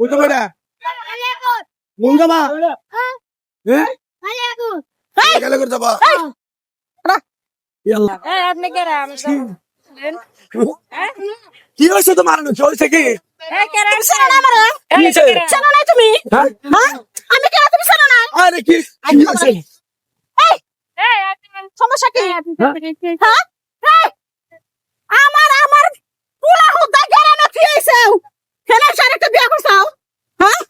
বুঝতে পারা? কোন যাবা? হ্যাঁ? গেলে? আপনি কে হয়েছে তোমার হয়েছে কি কি তুমি হ্যাঁ? আমি কেন তুমি শোনো না আরে কি কি হয়েছে সমস্যা কি হ্যাঁ এই, আমার আমার পুলা হুদা গেলে না কি হইছে খেলা সারে একটা বিয়া করছাও হ্যাঁ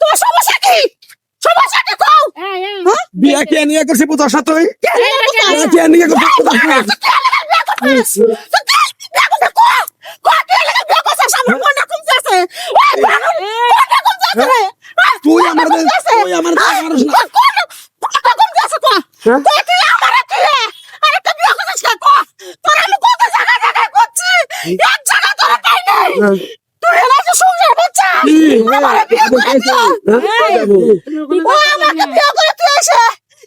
তোমার সমস্যা কি সমস্যা কি কও হ্যাঁ বিয়া কে নিয়ে করছি পুতার সাথে কে নিয়ে করছি পুতার? তুই আমার তুই আমার হ্যাঁ? হ্যাঁ। তুই এলা যে সংসার বাচ্চা? আমার বিয়ে করে দিও। হ্যাঁ? ও আমাকে বিয়ে করে তুই এসে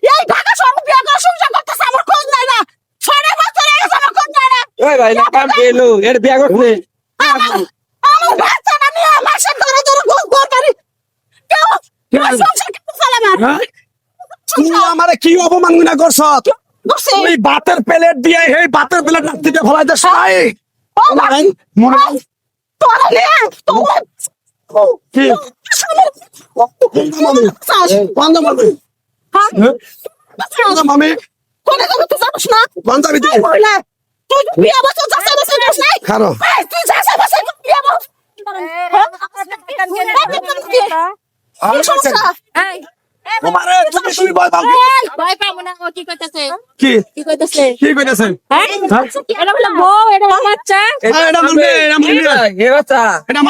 এই ঢাকা শহরে বিয়ে করে সংসার করতেছে আমার খোঁজ নাই না ছয় বছর হয়ে গেছে আমার খোঁজ নাই না ওই ভাই না কাম পেল এর বিয়া করছে আমার বাচ্চা না নিয়ে আমার সাথে ধরে ধরে ঘর ঘর বাড়ি কেউ? সংসার কেউ না হ্যাঁ? তুই আমারে কি অপমান গুনা করছ? তুই বাতের প্লেট দিয়ে এই বাতের প্লেট নাতিতে ফলাই দে সবাই মনে মনে তোরা নিয়ে তোমার কি? বন্ধ হ্যাঁ? মামি কোনে যাবে তুই যাবস না তুই বিয়ে যাস তুই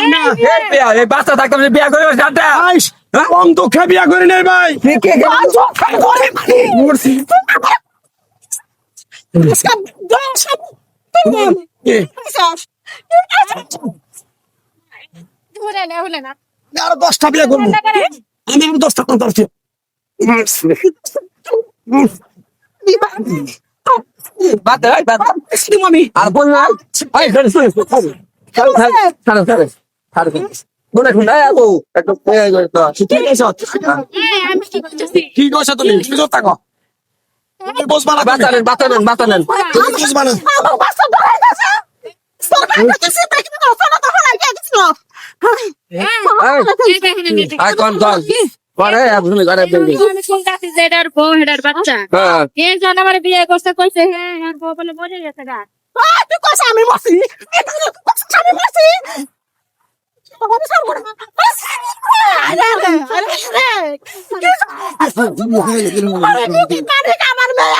না? বিয়া এই বাচ্চা। থাকতাম বিয়া করে দুঃখে বিয়া করে নেই ভাই আরও দশটা বিয়া করব আমি আরও দশটা বাদ আমি আর বল না এই ধরে শুনে আপু একটু তো কি কইছ? কি কইছ তুমি? কি তাকো না আই কোন কোন পরে আপনি করে দিবি বাচ্চা। হ্যাঁ। এই জন আমার বিয়ে করছে কইছে হ্যাঁ আর বউ বলে মরে গেছে গা। তুই কইছ আমি মরছি? আমি মরছি? আমার মেয়ে